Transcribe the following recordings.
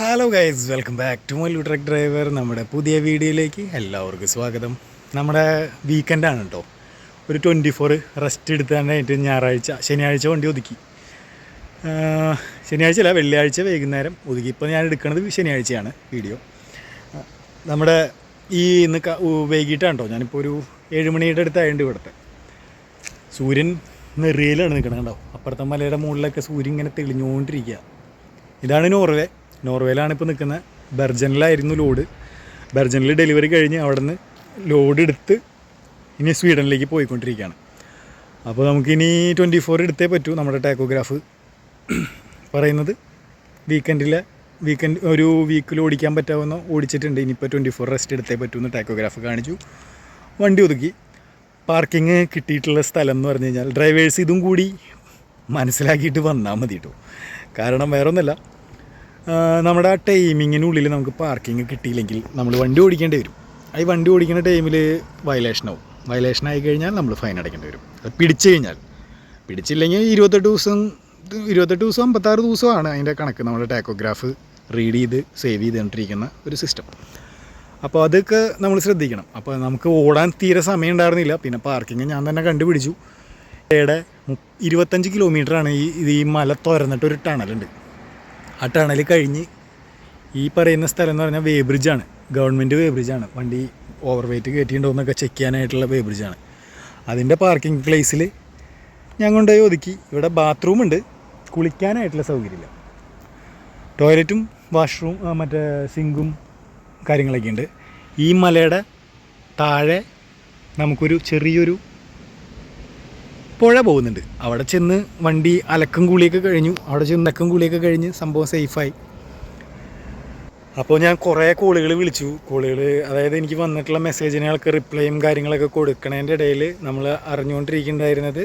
Hello guys welcome back to my truck driver നമ്മുടെ പുതിയ വീഡിയോയിലേക്ക് എല്ലാവർക്കും സ്വാഗതം. നമ്മുടെ വീക്കെൻഡാണ് കേട്ടോ ഒരു ട്വന്റി ഫോർ റെസ്റ്റ് എടുത്താണ്ടായിട്ട് ഞായറാഴ്ച ശനിയാഴ്ച വണ്ടി ഒതുക്കി. ശനിയാഴ്ച അല്ല വെള്ളിയാഴ്ച വൈകുന്നേരം ഒതുക്കി. ഇപ്പോൾ ഞാൻ എടുക്കുന്നത് ശനിയാഴ്ചയാണ് വീഡിയോ. നമ്മുടെ ഈ ഇന്ന് വൈകിട്ടാണ് കേട്ടോ ഞാനിപ്പോൾ ഒരു ഏഴ് മണിയുടെ അടുത്തായതുകൊണ്ട് ഇവിടുത്തെ. സൂര്യൻ നെറിയയിലാണ് നിൽക്കണം കണ്ടോ? അപ്പുറത്തെ മലയുടെ മുകളിലൊക്കെ സൂര്യൻ ഇങ്ങനെ തെളിഞ്ഞുകൊണ്ടിരിക്കുക ഇതാണ് നോർവേ. നോർവേയിലാണ് ഇപ്പോൾ നിൽക്കുന്നത് ബെർജനിലായിരുന്നു ലോഡ്. ബെർജനിൽ ഡെലിവറി കഴിഞ്ഞ് അവിടെ നിന്ന് ലോഡ് എടുത്ത് ഇനി സ്വീഡനിലേക്ക് പോയിക്കൊണ്ടിരിക്കുകയാണ്. അപ്പോൾ നമുക്കിനി ട്വന്റി ഫോർ എടുത്തേ പറ്റൂ നമ്മുടെ ടാക്കോഗ്രാഫ്. പറയുന്നത് വീക്കെൻഡിലെ വീക്കെൻഡ് ഒരു വീക്കിൽ ഓടിക്കാൻ പറ്റാവുന്ന ഓടിച്ചിട്ടുണ്ട്. ഇനിയിപ്പോൾ ട്വന്റി ഫോർ റെസ്റ്റ് എടുത്തേ പറ്റൂ എന്ന് ടാക്കോഗ്രാഫ് കാണിച്ചു. വണ്ടി ഒതുക്കി. പാർക്കിംഗ് കിട്ടിയിട്ടുള്ള സ്ഥലം എന്ന് പറഞ്ഞു കഴിഞ്ഞാൽ ഡ്രൈവേഴ്സ് ഇതും കൂടി മനസ്സിലാക്കിയിട്ട് വന്നാൽ മതി കേട്ടോ കാരണം വേറെ ഒന്നുമല്ല ആ, നമ്മുടെ ആ ടൈമിങ്ങിനുള്ളിൽ നമുക്ക് പാർക്കിംഗ് കിട്ടിയില്ലെങ്കിൽ നമ്മൾ വണ്ടി ഓടിക്കേണ്ടി വരും. ഈ വണ്ടി ഓടിക്കുന്ന ടൈമിൽ വയലേഷനാവും വയലേഷൻ ആയി കഴിഞ്ഞാൽ നമ്മൾ ഫൈൻ അടയ്ക്കേണ്ടി വരും. അത് പിടിച്ചു കഴിഞ്ഞാൽ. പിടിച്ചില്ലെങ്കിൽ ഇരുപത്തെട്ട് ദിവസം ഇരുപത്തെട്ട് ദിവസം അമ്പത്താറ് ദിവസമാണ് അതിന്റെ കണക്ക്. നമ്മുടെ ടാക്കോഗ്രാഫ് റീഡ് ചെയ്ത് സേവ് ചെയ്ത് കണ്ടിരിക്കുന്ന ഒരു സിസ്റ്റം അപ്പോൾ അതൊക്കെ നമ്മൾ ശ്രദ്ധിക്കണം. അപ്പോൾ നമുക്ക് ഓടാൻ തീരെ സമയം ഉണ്ടായിരുന്നില്ല. പിന്നെ പാർക്കിംഗ് ഞാൻ തന്നെ കണ്ടുപിടിച്ചു. ഇവിടെ ഇരുപത്തഞ്ച് കിലോമീറ്ററാണ് ഈ ഇത് ഈ മല തുരന്നിട്ടൊരു ടണലുണ്ട് ആ ടണൽ കഴിഞ്ഞ് ഈ പറയുന്ന സ്ഥലം എന്ന് പറഞ്ഞാൽ വേബ്രിഡ്ജാണ്. ഗവൺമെന്റ് വേബ്രിഡ്ജാണ്. വണ്ടി ഓവർ വെയിറ്റ് കയറ്റിയിട്ടുണ്ടോ എന്നൊക്കെ ചെക്ക് ചെയ്യാനായിട്ടുള്ള വേ ബ്രിഡ്ജാണ് അതിന്റെ പാർക്കിംഗ് പ്ലേസിൽ ഞാൻ കൊണ്ടുപോയി ഒതുക്കി. ഇവിടെ ബാത്റൂം ഉണ്ട്. കുളിക്കാനായിട്ടുള്ള സൗകര്യമില്ല. ടോയ്ലറ്റും വാഷ്റൂം മറ്റേ സിങ്കും കാര്യങ്ങളൊക്കെ ഉണ്ട്. ഈ മലയുടെ താഴെ നമുക്കൊരു ചെറിയൊരു പുഴ പോകുന്നുണ്ട്. അവിടെ ചെന്ന് വണ്ടി അലക്കും കൂളിയൊക്കെ കഴിഞ്ഞു. അവിടെ ചെന്ന് അലക്കും കൂളിയൊക്കെ കഴിഞ്ഞ് സംഭവം സേഫായി. അപ്പോൾ ഞാൻ കുറേ കോളുകൾ വിളിച്ചു. കോളുകൾ അതായത് എനിക്ക് വന്നിട്ടുള്ള മെസ്സേജിനുകൾക്ക് റിപ്ലൈയും കാര്യങ്ങളൊക്കെ കൊടുക്കണതിന്റെ ഇടയിൽ നമ്മൾ അറിഞ്ഞുകൊണ്ടിരിക്കുന്നുണ്ടായിരുന്നത്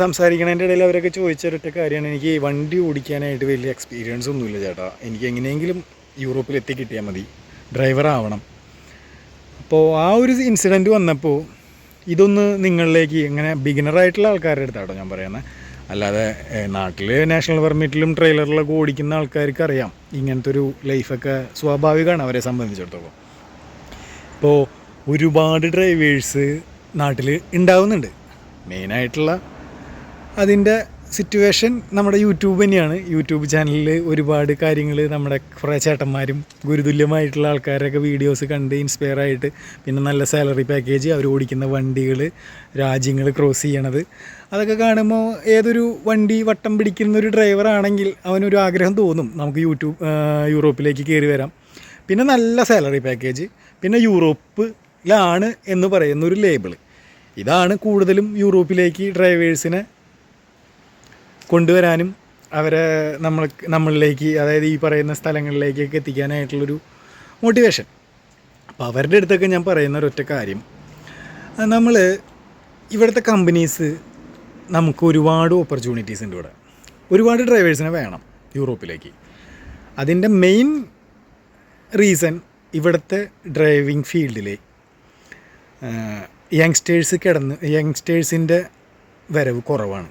സംസാരിക്കണേന്റെ ഇടയിൽ അവരൊക്കെ ചോദിച്ചൊരൊറ്റ കാര്യമാണ്. എനിക്ക് വണ്ടി ഓടിക്കാനായിട്ട് വലിയ എക്സ്പീരിയൻസ് ഒന്നുമില്ല ചേട്ടാ. എനിക്ക് എങ്ങനെയെങ്കിലും യൂറോപ്പിൽ എത്തിക്കിട്ടിയാൽ മതി. ഡ്രൈവർ ആവണം അപ്പോൾ ആ ഒരു ഇൻസിഡന്റ് വന്നപ്പോൾ ഇതൊന്ന് നിങ്ങളിലേക്ക് ഇങ്ങനെ ബിഗിനറായിട്ടുള്ള ആൾക്കാരുടെ അടുത്താട്ടോ ഞാൻ പറയുന്നത് അല്ലാതെ നാട്ടിൽ നാഷണൽ പെർമിറ്റിലും ട്രെയിലറിലൊക്കെ ഓടിക്കുന്ന ആൾക്കാർക്ക് അറിയാം ഇങ്ങനത്തെ ഒരു ലൈഫൊക്കെ സ്വാഭാവികമാണ് അവരെ സംബന്ധിച്ചിടത്തോളം. ഇപ്പോൾ ഒരുപാട് ഡ്രൈവേഴ്സ് നാട്ടിൽ ഉണ്ടാവുന്നുണ്ട്. മെയിനായിട്ടുള്ള അതിന്റെ സിറ്റുവേഷൻ നമ്മുടെ യൂട്യൂബ് തന്നെയാണ്. യൂട്യൂബ് ചാനലിൽ ഒരുപാട് കാര്യങ്ങൾ നമ്മുടെ കുറേ ചേട്ടന്മാരും ഗുരുതുല്യമായിട്ടുള്ള ആൾക്കാരൊക്കെ വീഡിയോസ് കണ്ട് ഇൻസ്പയർ ആയിട്ട് പിന്നെ നല്ല സാലറി പാക്കേജ് അവർ ഓടിക്കുന്ന വണ്ടികൾ രാജ്യങ്ങൾ ക്രോസ് ചെയ്യണത്. അതൊക്കെ കാണുമ്പോൾ ഏതൊരു വണ്ടി വട്ടം പിടിക്കുന്ന ഒരു ഡ്രൈവർ ആണെങ്കിൽ അവനൊരു ആഗ്രഹം തോന്നും. നമുക്ക് യൂട്യൂബ് യൂറോപ്പിലേക്ക് കയറി വരാം. പിന്നെ നല്ല സാലറി പാക്കേജ് പിന്നെ യൂറോപ്പിലാണ് എന്ന് പറയുന്ന ഒരു ലേബിൾ ഇതാണ് കൂടുതലും യൂറോപ്പിലേക്ക് ഡ്രൈവേഴ്സിനെ കൊണ്ടുവരാനും അവരെ നമ്മൾ നമ്മളിലേക്ക് അതായത് ഈ പറയുന്ന സ്ഥലങ്ങളിലേക്കൊക്കെ എത്തിക്കാനായിട്ടുള്ളൊരു മോട്ടിവേഷൻ അപ്പോൾ അവരുടെ അടുത്തൊക്കെ ഞാൻ പറയുന്ന ഒരൊറ്റ കാര്യം. നമ്മൾ ഇവിടുത്തെ കമ്പനീസ് നമുക്ക് ഒരുപാട് ഓപ്പർച്യൂണിറ്റീസ് ഉണ്ട് ഇവിടെ. ഒരുപാട് ഡ്രൈവേഴ്സിനെ വേണം യൂറോപ്പിലേക്ക്. അതിന്റെ മെയിൻ റീസൺ ഇവിടുത്തെ ഡ്രൈവിംഗ് ഫീൽഡിൽ യങ്സ്റ്റേഴ്സ് കിടന്ന് യങ്സ്റ്റേഴ്സിന്റെ വരവ് കുറവാണ്.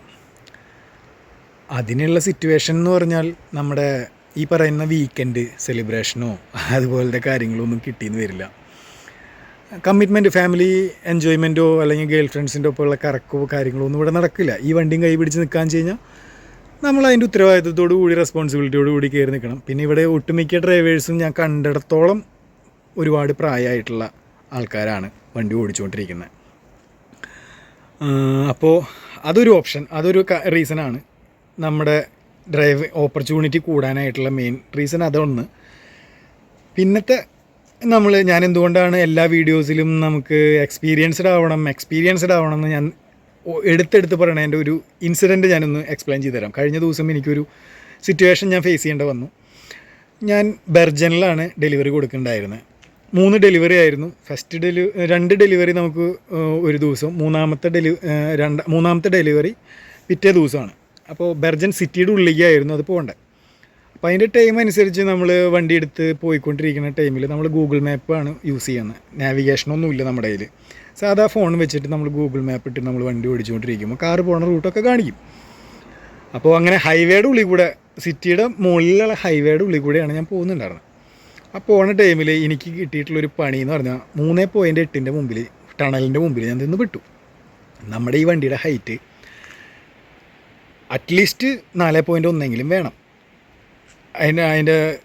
അതിനുള്ള സിറ്റുവേഷൻ എന്ന് പറഞ്ഞാൽ നമ്മുടെ ഈ പറയുന്ന വീക്കെൻഡ് സെലിബ്രേഷനോ അതുപോലത്തെ കാര്യങ്ങളൊന്നും കിട്ടിയെന്ന് വരില്ല. കമ്മിറ്റ്മെന്റ് ഫാമിലി എൻജോയ്മെന്റോ അല്ലെങ്കിൽ ഗേൾ ഫ്രണ്ട്സിന്റെ ഒപ്പമുള്ള കറക്കോ കാര്യങ്ങളോ ഒന്നും ഇവിടെ നടക്കില്ല. ഈ വണ്ടിയും കൈ പിടിച്ച് നിൽക്കാൻ കഴിഞ്ഞാൽ നമ്മൾ അതിന്റെ ഉത്തരവാദിത്തത്തോടു കൂടി റെസ്പോൺസിബിലിറ്റിയോട് കൂടി കയറി നിൽക്കണം. പിന്നെ ഇവിടെ ഒട്ടുമിക്ക ഡ്രൈവേഴ്സും ഞാൻ കണ്ടിടത്തോളം ഒരുപാട് പ്രായമായിട്ടുള്ള ആൾക്കാരാണ് വണ്ടി ഓടിച്ചുകൊണ്ടിരിക്കുന്നത്. അപ്പോൾ അതൊരു ഓപ്ഷൻ അതൊരു റീസണാണ് നമ്മുടെ ഡ്രൈവ് ഓപ്പർച്യൂണിറ്റി കൂടാനായിട്ടുള്ള മെയിൻ റീസൺ അതൊന്ന്. പിന്നത്തെ നമ്മൾ ഞാൻ എന്തുകൊണ്ടാണ് എല്ലാ വീഡിയോസിലും നമുക്ക് എക്സ്പീരിയൻസ്ഡ് ആവണം എക്സ്പീരിയൻസ്ഡ് ആവണം എന്ന് ഞാൻ എടുത്തെടുത്ത് പറയണ എന്റെ ഒരു ഇൻസിഡന്റ് ഞാനൊന്ന് എക്സ്പ്ലെയിൻ ചെയ്തു തരാം കഴിഞ്ഞ ദിവസം എനിക്കൊരു സിറ്റുവേഷൻ ഞാൻ ഫേസ് ചെയ്യേണ്ട വന്നു. ഞാൻ ബെർജനിലാണ് ഡെലിവറി കൊടുക്കുന്നുണ്ടായിരുന്നത് മൂന്ന് ഡെലിവറി ആയിരുന്നു. ഫസ്റ്റ് ഡെലി രണ്ട് ഡെലിവറി നമുക്ക് ഒരു ദിവസം മൂന്നാമത്തെ ഡെലി രണ്ട് മൂന്നാമത്തെ ഡെലിവറി പിറ്റേ ദിവസമാണ്. അപ്പോൾ ബെർജൻ സിറ്റിയുടെ ഉള്ളിലേക്കായിരുന്നു അത് പോകേണ്ടത് അപ്പോൾ അതിന്റെ ടൈം അനുസരിച്ച് നമ്മൾ വണ്ടി എടുത്ത് പോയിക്കൊണ്ടിരിക്കുന്ന ടൈമിൽ നമ്മൾ ഗൂഗിൾ മാപ്പാണ് യൂസ് ചെയ്യുന്നത് നാവിഗേഷനൊന്നുമില്ല നമ്മുടെ കയ്യിൽ സാധാ ഫോൺ വെച്ചിട്ട് നമ്മൾ ഗൂഗിൾ മാപ്പ് ഇട്ട് നമ്മൾ വണ്ടി ഓടിച്ചുകൊണ്ടിരിക്കുമ്പോൾ കാർ പോണ റൂട്ടൊക്കെ കാണിക്കും. അപ്പോൾ അങ്ങനെ ഹൈവേയുടെ ഉള്ളിൽ കൂടെ സിറ്റിയുടെ മുകളിലുള്ള ഹൈവേയുടെ ഉള്ളിൽ കൂടെയാണ് ഞാൻ പോകുന്നുണ്ടായിരുന്നത് ആ പോണ ടൈമിൽ എനിക്ക് കിട്ടിയിട്ടുള്ളൊരു പണി എന്ന് പറഞ്ഞാൽ മൂന്നേ പോയിന്റ് എട്ടിന്റെ മുമ്പിൽ ടണലിന്റെ മുമ്പിൽ ഞാൻ നിന്ന് വിട്ടു. നമ്മുടെ ഈ വണ്ടിയുടെ ഹൈറ്റ് അറ്റ്ലീസ്റ്റ് നാല് പോയിന്റ് ഒന്നെങ്കിലും വേണം. അതിന് അതിന്റെ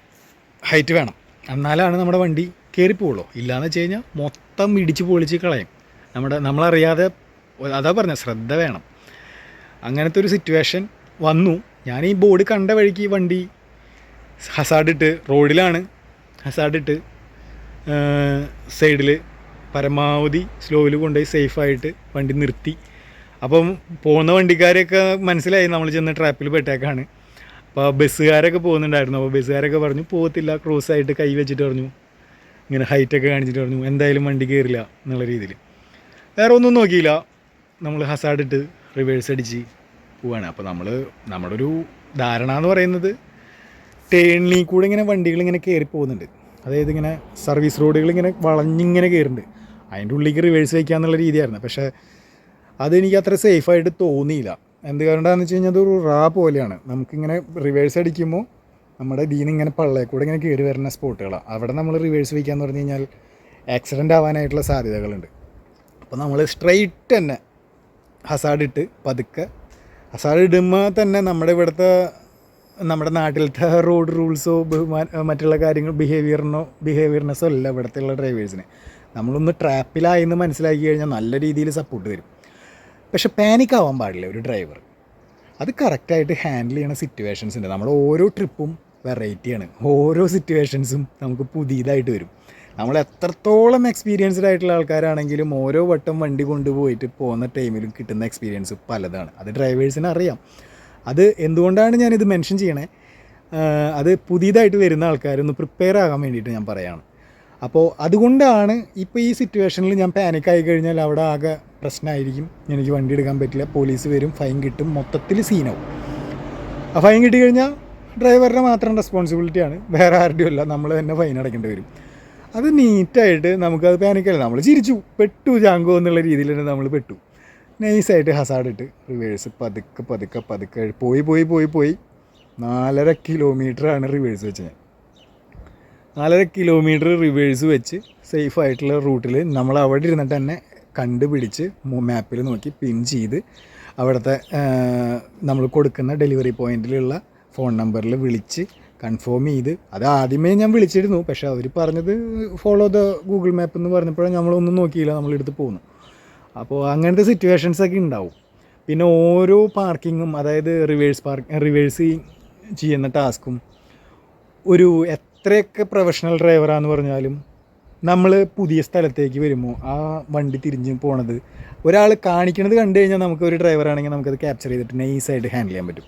ഹൈറ്റ് വേണം. എന്നാലാണ് നമ്മുടെ വണ്ടി കയറിപ്പോവുള്ളൂ ഇല്ലയെന്ന് വെച്ച് കഴിഞ്ഞാൽ മൊത്തം ഇടിച്ച് പൊളിച്ച് കളയും. നമ്മുടെ നമ്മളറിയാതെ അതാ പറഞ്ഞ ശ്രദ്ധ വേണം. അങ്ങനത്തെ ഒരു സിറ്റുവേഷൻ വന്നു. ഞാൻ ഈ ബോർഡ് കണ്ട വഴിക്ക് വണ്ടി ഹസാഡിട്ട് റോഡിലാണ് ഹസാഡിട്ട് സൈഡിൽ പരമാവധി സ്ലോയിൽ കൊണ്ടുപോയി സേഫായിട്ട് വണ്ടി നിർത്തി. അപ്പം പോകുന്ന വണ്ടിക്കാരെയൊക്കെ മനസ്സിലായി നമ്മൾ ചെന്ന് ട്രാപ്പിൽ പെട്ടേക്കാണ്. അപ്പോൾ ബസ്സുകാരൊക്കെ പോകുന്നുണ്ടായിരുന്നു. അപ്പോൾ ബസ്സുകാരൊക്കെ പറഞ്ഞു പോകത്തില്ല ക്രോസ് ആയിട്ട് കൈ വെച്ചിട്ട് പറഞ്ഞു. ഇങ്ങനെ ഹൈറ്റൊക്കെ കാണിച്ചിട്ട് പറഞ്ഞു എന്തായാലും വണ്ടി കയറില്ല എന്നുള്ള രീതിയിൽ വേറെ ഒന്നും നോക്കിയില്ല. നമ്മൾ ഹസാഡിട്ട് റിവേഴ്സ് അടിച്ച് പോവാണ്. അപ്പോൾ നമ്മൾ നമ്മുടെ ഒരു ധാരണ എന്ന് പറയുന്നത് ടേണിൽ കൂടെ ഇങ്ങനെ വണ്ടികൾ ഇങ്ങനെ കയറി പോകുന്നുണ്ട്. അതായത് ഇങ്ങനെ സർവീസ് റോഡുകൾ ഇങ്ങനെ വളഞ്ഞിങ്ങനെ കയറുന്നുണ്ട് അതിന്റെ ഉള്ളിലേക്ക് റിവേഴ്സ് വയ്ക്കുക എന്നുള്ള രീതിയായിരുന്നു. പക്ഷേ അതെനിക്ക് അത്ര സേഫായിട്ട് തോന്നിയില്ല. എന്ത് കാരണമാണെന്ന് വെച്ച് കഴിഞ്ഞാൽ അതൊരു റാ പോലെയാണ്. നമുക്കിങ്ങനെ റിവേഴ്സ് അടിക്കുമ്പോൾ നമ്മുടെ ദീന് ഇങ്ങനെ പള്ളയെ കൂടെ ഇങ്ങനെ കയറി വരുന്ന സ്പോട്ടുകളാണ് അവിടെ നമ്മൾ റിവേഴ്സ് വയ്ക്കാന്ന് പറഞ്ഞു കഴിഞ്ഞാൽ ആക്സിഡന്റ് ആവാനായിട്ടുള്ള സാധ്യതകളുണ്ട്. അപ്പോൾ നമ്മൾ സ്ട്രെയിറ്റ് തന്നെ ഹസാഡ് ഇട്ട് പതുക്കെ ഹസാഡ് ഇടുമ്പോൾ തന്നെ നമ്മുടെ ഇവിടുത്തെ നമ്മുടെ നാട്ടിലത്തെ റോഡ് റൂൾസോ മറ്റുള്ള കാര്യങ്ങൾ ബിഹേവിയറിനോ ബിഹേവിയർനെസ്സോ അല്ല ഇവിടുത്തെ ഉള്ള ഡ്രൈവേഴ്സിന് നമ്മളൊന്ന് ട്രാപ്പിലായെന്ന് മനസ്സിലാക്കി കഴിഞ്ഞാൽ നല്ല രീതിയിൽ സപ്പോർട്ട് തരും. പക്ഷെ പാനിക് ആവാൻ പാടില്ല ഒരു ഡ്രൈവർ. അത് കറക്റ്റായിട്ട് ഹാൻഡിൽ ചെയ്യണ സിറ്റുവേഷൻസ് ഉണ്ട്. നമ്മൾ ഓരോ ട്രിപ്പും വെറൈറ്റിയാണ് ഓരോ സിറ്റുവേഷൻസും നമുക്ക് പുതിയതായിട്ട് വരും. നമ്മൾ എത്രത്തോളം എക്സ്പീരിയൻസ്ഡ് ആയിട്ടുള്ള ആൾക്കാരാണെങ്കിലും ഓരോ വട്ടം വണ്ടി കൊണ്ടുപോയിട്ട് പോകുന്ന ടൈമിലും കിട്ടുന്ന എക്സ്പീരിയൻസ് പലതാണ്. അത് ഡ്രൈവേഴ്സിന് അറിയാം. അത് എന്തുകൊണ്ടാണ് ഞാനിത് മെൻഷൻ ചെയ്യണേ? അത് പുതിയതായിട്ട് വരുന്ന ആൾക്കാരൊന്ന് പ്രിപ്പയർ ആകാൻ വേണ്ടിയിട്ട് ഞാൻ പറയാണ്. അപ്പോൾ അതുകൊണ്ടാണ് ഇപ്പോൾ ഈ സിറ്റുവേഷനിൽ ഞാൻ പാനിക് ആയി കഴിഞ്ഞാൽ അവിടെ ആകെ പ്രശ്നമായിരിക്കും എനിക്ക് വണ്ടി എടുക്കാൻ പറ്റില്ല. പോലീസ് വരും ഫൈൻ കിട്ടും. മൊത്തത്തിൽ സീനാവും ആ ഫൈൻ കിട്ടി കഴിഞ്ഞാൽ ഡ്രൈവറുടെ മാത്രം റെസ്പോൺസിബിലിറ്റിയാണ് വേറെ ആരുടെയും അല്ല. നമ്മൾ തന്നെ ഫൈൻ അടയ്ക്കേണ്ടി വരും. അത് നീറ്റായിട്ട് നമുക്കത് പാനിക്കല്ല നമ്മൾ ചിരിച്ചു. പെട്ടു ജാങ്കോ എന്നുള്ള രീതിയിൽ തന്നെ നമ്മൾ പെട്ടു. നൈസായിട്ട് ഹസാഡിട്ട് റിവേഴ്സ് പതുക്കെ പതുക്കെ പതുക്കെ. പോയി പോയി പോയി പോയി. നാലര കിലോമീറ്ററാണ് റിവേഴ്സ് വെച്ചത്. ഞാൻ നാലര കിലോമീറ്റർ റിവേഴ്സ് വെച്ച് സേഫ് ആയിട്ടുള്ള റൂട്ടിൽ നമ്മൾ അവിടെ ഇരുന്നിട്ട് തന്നെ കണ്ടുപിടിച്ച് മാപ്പിൽ നോക്കി പിൻ ചെയ്ത് അവിടുത്തെ നമ്മൾ കൊടുക്കുന്ന ഡെലിവറി പോയിന്റിലുള്ള ഫോൺ നമ്പറിൽ വിളിച്ച് കൺഫേം ചെയ്ത്. അത് ആദ്യമേ ഞാൻ വിളിച്ചിരുന്നു പക്ഷേ അവർ പറഞ്ഞത് ഫോളോ ദ ഗൂഗിൾ മാപ്പ് എന്ന് പറഞ്ഞപ്പോഴാണ് നമ്മളൊന്നും നോക്കിയില്ല നമ്മളെടുത്ത് പോകുന്നു അപ്പോൾ അങ്ങനത്തെ സിറ്റുവേഷൻസൊക്കെ ഉണ്ടാവും. പിന്നെ ഓരോ പാർക്കിങ്ങും അതായത് റിവേഴ്സ് പാർക്ക് റിവേഴ്സ് ചെയ്യുന്ന ടാസ്ക്കും ഒരു എത്രയൊക്കെ പ്രൊഫഷണൽ ഡ്രൈവറാന്ന് പറഞ്ഞാലും നമ്മൾ പുതിയ സ്ഥലത്തേക്ക് വരുമ്പോൾ ആ വണ്ടി തിരിഞ്ഞ് പോണത് ഒരാൾ കാണിക്കണത് കണ്ടു കഴിഞ്ഞാൽ നമുക്ക് ഒരു ഡ്രൈവറാണെങ്കിൽ നമുക്കത് ക്യാപ്ചർ ചെയ്തിട്ട് നൈസായിട്ട് ഹാൻഡിൽ ചെയ്യാൻ പറ്റും.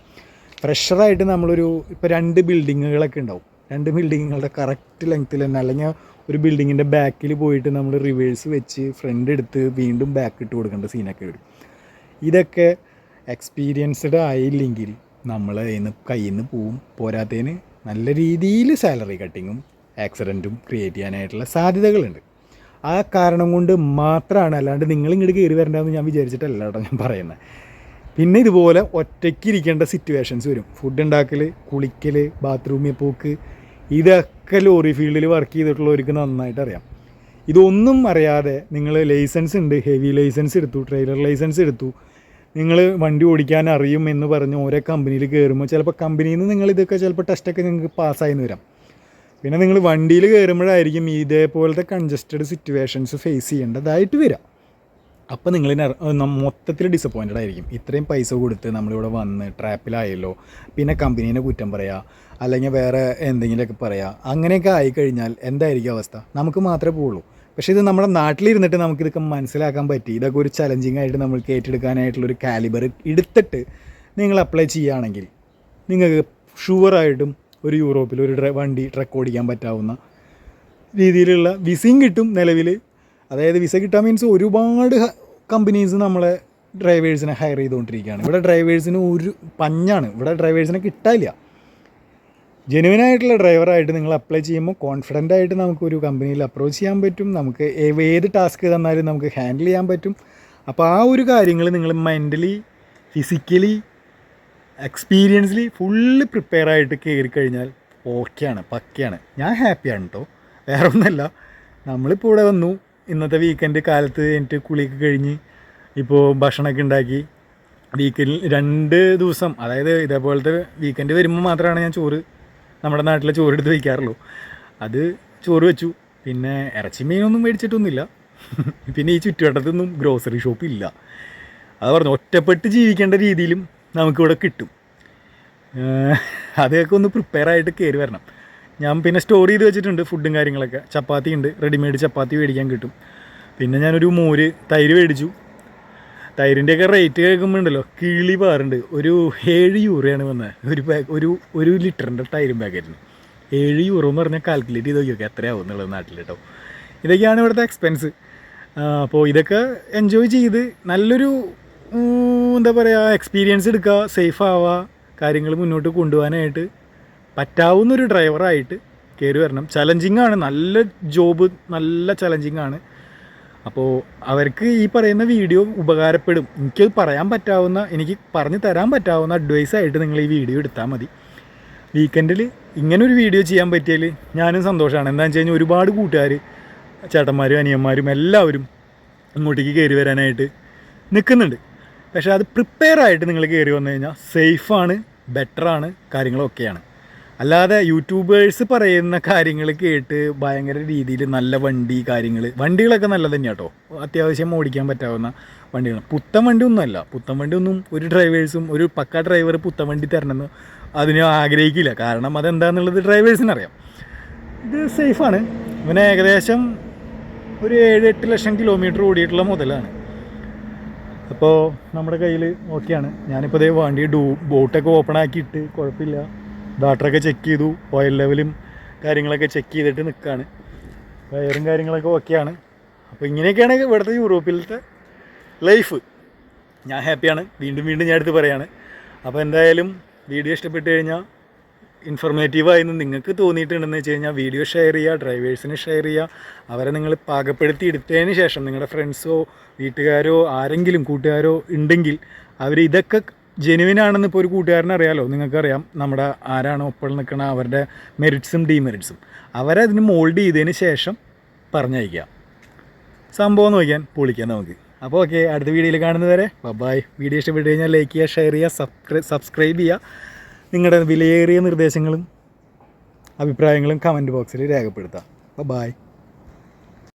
ഫ്രഷറായിട്ട് നമ്മളൊരു ഇപ്പോൾ രണ്ട് ബിൽഡിങ്ങുകളൊക്കെ ഉണ്ടാവും. രണ്ട് ബിൽഡിങ്ങുകളുടെ കറക്റ്റ് ലെങ്ത്തിൽ തന്നെ അല്ലെങ്കിൽ ഒരു ബിൽഡിങ്ങിന്റെ ബാക്കിൽ പോയിട്ട് നമ്മൾ റിവേഴ്സ് വെച്ച് ഫ്രണ്ട് എടുത്ത് വീണ്ടും ബാക്ക് ഇട്ട് കൊടുക്കേണ്ട സീനൊക്കെ വരും. ഇതൊക്കെ എക്സ്പീരിയൻസ്ഡ് ആയില്ലെങ്കിൽ നമ്മൾ കയ്യിൽ നിന്ന് പോവും പോരാത്തതിന് നല്ല രീതിയിൽ സാലറി കട്ടിങ്ങും ആക്സിഡന്റും ക്രിയേറ്റ് ചെയ്യാനായിട്ടുള്ള സാധ്യതകളുണ്ട്. ആ കാരണം കൊണ്ട് മാത്രമാണ് അല്ലാണ്ട് നിങ്ങൾ ഇങ്ങോട്ട് കയറി വരേണ്ടതെന്ന് ഞാൻ വിചാരിച്ചിട്ടല്ല കേട്ടോ ഞാൻ പറയുന്നത് പിന്നെ ഇതുപോലെ ഒറ്റയ്ക്ക് ഇരിക്കേണ്ട സിറ്റുവേഷൻസ് വരും. ഫുഡ് ഉണ്ടാക്കൽ കുളിക്കൽ ബാത്റൂമിൽ പോക്ക് ഇതൊക്കെ ലോറി ഫീൽഡിൽ വർക്ക് ചെയ്തിട്ടുള്ളവർക്ക് നന്നായിട്ട് അറിയാം. ഇതൊന്നും അറിയാതെ നിങ്ങൾ ലൈസൻസ് ഉണ്ട് ഹെവി ലൈസൻസ് എടുത്തു ട്രെയിലർ ലൈസൻസ് എടുത്തു നിങ്ങൾ വണ്ടി ഓടിക്കാൻ അറിയും എന്ന് പറഞ്ഞ് ഓരോ കമ്പനിയിൽ കയറുമ്പോൾ ചിലപ്പോൾ കമ്പനിയിൽ നിന്ന് നിങ്ങൾ ഇതൊക്കെ ചിലപ്പോൾ ടെസ്റ്റൊക്കെ നിങ്ങൾക്ക് പാസ്സായിന്ന് വരാം. പിന്നെ നിങ്ങൾ വണ്ടിയിൽ കയറുമ്പോഴായിരിക്കും ഇതേപോലത്തെ കൺജസ്റ്റഡ് സിറ്റുവേഷൻസ് ഫേസ് ചെയ്യേണ്ടതായിട്ട് വരാം. അപ്പോൾ നിങ്ങൾ മൊത്തത്തിൽ ഡിസപ്പോയിന്റഡ് ആയിരിക്കും. ഇത്രയും പൈസ കൊടുത്ത് നമ്മളിവിടെ വന്ന് ട്രാപ്പിലായല്ലോ പിന്നെ കമ്പനീനെ കുറ്റം പറയുക അല്ലെങ്കിൽ വേറെ എന്തെങ്കിലുമൊക്കെ പറയുക അങ്ങനെയൊക്കെ ആയിക്കഴിഞ്ഞാൽ എന്തായിരിക്കും അവസ്ഥ? നമുക്ക് മാത്രമേ പോവുള്ളൂ. പക്ഷേ ഇത് നമ്മുടെ നാട്ടിലിരുന്നിട്ട് നമുക്കിതൊക്കെ മനസ്സിലാക്കാൻ പറ്റി. ഇതൊക്കെ ഒരു ചലഞ്ചിങ് ആയിട്ട് നമ്മൾക്ക് ഏറ്റെടുക്കാനായിട്ടുള്ളൊരു കാലിബർ എടുത്തിട്ട് നിങ്ങൾ അപ്ലൈ ചെയ്യുകയാണെങ്കിൽ നിങ്ങൾക്ക് ഷുവറായിട്ടും ഒരു യൂറോപ്പിൽ ഒരു വണ്ടി ട്രക്ക് ഓടിക്കാൻ പറ്റാവുന്ന രീതിയിലുള്ള വിസയും കിട്ടും നിലവിൽ അതായത് വിസ കിട്ടാൻ മീൻസ് ഒരുപാട് കമ്പനീസ് നമ്മളെ ഡ്രൈവേഴ്സിനെ ഹയർ ചെയ്തുകൊണ്ടിരിക്കുകയാണ്. ഇവിടെ ഡ്രൈവേഴ്സിന് ഒരു പഞ്ഞാണ്. ഇവിടെ ഡ്രൈവേഴ്സിനെ കിട്ടാനില്ല. ജെനുവിനായിട്ടുള്ള ഡ്രൈവറായിട്ട് നിങ്ങൾ അപ്ലൈ ചെയ്യുമ്പോൾ കോൺഫിഡന്റ് ആയിട്ട് നമുക്കൊരു കമ്പനിയിൽ അപ്രോച്ച് ചെയ്യാൻ പറ്റും. നമുക്ക് ഏത് ടാസ്ക് തന്നാലും നമുക്ക് ഹാൻഡിൽ ചെയ്യാൻ പറ്റും. അപ്പോൾ ആ ഒരു കാര്യങ്ങൾ നിങ്ങൾ mentally physically experiencely full prepare ആയിട്ട് കയറി കഴിഞ്ഞാൽ ഓക്കെയാണ് പക്കയാണ്. ഞാൻ ഹാപ്പിയാണ് കേട്ടോ വേറെ ഒന്നല്ല. നമ്മളിപ്പോൾ ഇവിടെ വന്നു. ഇന്നത്തെ വീക്കെൻഡ് കാലത്ത് എനിക്ക് കുളിയൊക്കെ കഴിഞ്ഞ് ഇപ്പോൾ ഭക്ഷണമൊക്കെ ഉണ്ടാക്കി. വീക്കെൻഡിൽ രണ്ട് ദിവസം അതായത് ഇതേപോലത്തെ വീക്കെൻഡ് വരുമ്പോൾ മാത്രമാണ് ഞാൻ ചോറ് നമ്മുടെ നാട്ടിലെ ചോറ് എടുത്ത് വയ്ക്കാറുള്ളൂ അത് ചോറ് വെച്ചു. പിന്നെ ഇറച്ചി മീനൊന്നും മേടിച്ചിട്ടൊന്നുമില്ല. പിന്നെ ഈ ചുറ്റുവട്ടത്തൊന്നും ഗ്രോസറി ഷോപ്പ് ഇല്ല അത് പറഞ്ഞു ഒറ്റപ്പെട്ട് ജീവിക്കേണ്ട രീതിയിലും നമുക്കിവിടെ കിട്ടും. അതൊക്കെ ഒന്ന് പ്രിപ്പയർ ആയിട്ട് കയറി വരണം. ഞാൻ പിന്നെ സ്റ്റോർ ചെയ്ത് വെച്ചിട്ടുണ്ട് ഫുഡും കാര്യങ്ങളൊക്കെ. ചപ്പാത്തി ഉണ്ട് റെഡിമെയ്ഡ് ചപ്പാത്തി മേടിക്കാൻ കിട്ടും. പിന്നെ ഞാനൊരു മോര് തൈര് മേടിച്ചു. തൈരിന്റെയൊക്കെ റേറ്റ് കേൾക്കുമ്പോൾ ഉണ്ടല്ലോ കിളി പാറുണ്ട്. ഒരു ഏഴ് യൂറോയാണ് വന്നത് ഒരു പാക്ക് ഒരു ഒരു ലിറ്ററിന്റെ തൈരും പാക്കറ്റിന് ഏഴ് യൂറോ എന്ന് പറഞ്ഞാൽ കാൽക്കുലേറ്റ് ചെയ്ത് നോക്കിയൊക്കെ എത്രയാവും എന്നുള്ളത് നാട്ടിൽ കേട്ടോ ഇതൊക്കെയാണ് ഇവിടുത്തെ എക്സ്പെൻസ് അപ്പോൾ ഇതൊക്കെ എൻജോയ് ചെയ്ത് നല്ലൊരു എന്താ പറയുക എക്സ്പീരിയൻസ് എടുക്കുക സേഫ് ആവുക കാര്യങ്ങൾ മുന്നോട്ട് കൊണ്ടുപോകാനായിട്ട് പറ്റാവുന്ന ഒരു ഡ്രൈവറായിട്ട് കയറി വരണം. ചലഞ്ചിങ് ആണ് നല്ല ജോബ് നല്ല ചലഞ്ചിങ് ആണ്. അപ്പോൾ അവർക്ക് ഈ പറയുന്ന വീഡിയോ ഉപകാരപ്പെടും. എനിക്കത് പറയാൻ പറ്റാവുന്ന എനിക്ക് പറഞ്ഞു തരാൻ പറ്റാവുന്ന അഡ്വൈസ് ആയിട്ട് നിങ്ങൾ ഈ വീഡിയോ എടുത്താൽ മതി. വീക്കെൻഡിൽ ഇങ്ങനൊരു വീഡിയോ ചെയ്യാൻ പറ്റിയാൽ ഞാനും സന്തോഷമാണ് എന്താണെന്ന് വെച്ച് കഴിഞ്ഞാൽ ഒരുപാട് കൂട്ടുകാർ ചേട്ടന്മാരും അനിയന്മാരും എല്ലാവരും ഇങ്ങോട്ടേക്ക് കയറി വരാനായിട്ട് നിൽക്കുന്നുണ്ട്. പക്ഷേ അത് പ്രിപ്പയർ ആയിട്ട് നിങ്ങൾ കയറി വന്നു കഴിഞ്ഞാൽ സേഫാണ് ബെറ്ററാണ് കാര്യങ്ങളൊക്കെയാണ്. അല്ലാതെ യൂട്യൂബേഴ്സ് പറയുന്ന കാര്യങ്ങൾ കേട്ട് ഭയങ്കര രീതിയിൽ നല്ല വണ്ടി കാര്യങ്ങൾ വണ്ടികളൊക്കെ നല്ലത് തന്നെയാണ് കേട്ടോ അത്യാവശ്യം ഓടിക്കാൻ പറ്റാവുന്ന വണ്ടികൾ പുത്തൻ വണ്ടി ഒന്നുമല്ല പുത്തൻ വണ്ടി ഒന്നും ഒരു ഡ്രൈവേഴ്സും ഒരു പക്ക ഡ്രൈവർ പുത്തൻ വണ്ടി തരണമെന്ന് അതിന് ആഗ്രഹിക്കില്ല. കാരണം അതെന്താണെന്നുള്ളത് ഡ്രൈവേഴ്സിന് അറിയാം. ഇത് സേഫാണ്. ഇവന് ഏകദേശം ഒരു ഏഴ് എട്ട് ലക്ഷം കിലോമീറ്റർ ഓടിയിട്ടുള്ള മുതലാണ്. അപ്പോൾ നമ്മുടെ കയ്യിൽ ഓക്കെയാണ് ഞാനിപ്പോൾ ഇതേ വണ്ടി ഡൂ ബോട്ടൊക്കെ ഓപ്പൺ ആക്കിയിട്ട് കുഴപ്പമില്ല. ഡാറ്ററൊക്കെ ചെക്ക് ചെയ്തു ഓയിൽ ലെവലും കാര്യങ്ങളൊക്കെ ചെക്ക് ചെയ്തിട്ട് നിൽക്കുകയാണ് വയറും കാര്യങ്ങളൊക്കെ ഓക്കെയാണ് അപ്പോൾ ഇങ്ങനെയൊക്കെയാണ് ഇവിടുത്തെ യൂറോപ്പിലത്തെ ലൈഫ് ഞാൻ ഹാപ്പിയാണ് വീണ്ടും വീണ്ടും ഞാൻ എടുത്ത് പറയാണ്. അപ്പോൾ എന്തായാലും വീഡിയോ ഇഷ്ടപ്പെട്ട് കഴിഞ്ഞാൽ ഇൻഫർമേറ്റീവായി എന്ന് നിങ്ങൾക്ക് തോന്നിയിട്ടുണ്ടെന്ന് വെച്ച് കഴിഞ്ഞാൽ വീഡിയോ ഷെയർ ചെയ്യുക ഡ്രൈവേഴ്സിന് ഷെയർ ചെയ്യുക അവരെ നിങ്ങൾ പാകപ്പെടുത്തി എടുത്തതിന് ശേഷം നിങ്ങളുടെ ഫ്രണ്ട്സോ വീട്ടുകാരോ ആരെങ്കിലും കൂട്ടുകാരോ ഉണ്ടെങ്കിൽ അവർ ഇതൊക്കെ ജെനുവിൻ ആണെന്ന് ഇപ്പോൾ ഒരു കൂട്ടുകാരനെ അറിയാലോ നിങ്ങൾക്കറിയാം നമ്മുടെ ആരാണ് ഒപ്പം നിൽക്കണ അവരുടെ മെറിറ്റ്സും ഡീമെറിറ്റ്സും. അവരെ മോൾഡ് ചെയ്തതിന് ശേഷം പറഞ്ഞയക്കാം സംഭവം നോക്കിയാൽ പൊളിക്കാം നമുക്ക്. അപ്പോൾ ഓക്കെ അടുത്ത വീഡിയോയിൽ കാണുന്നവരെ ബബായ്. വീഡിയോ ഇഷ്ടപ്പെട്ട് കഴിഞ്ഞാൽ ലൈക്ക് ചെയ്യുക ഷെയർ ചെയ്യുക സബ്സ്ക്രൈ സബ്സ്ക്രൈബ് ചെയ്യുക. നിങ്ങളുടെ വിലയേറിയ നിർദ്ദേശങ്ങളും അഭിപ്രായങ്ങളും കമന്റ് ബോക്സിൽ രേഖപ്പെടുത്താം ബൈ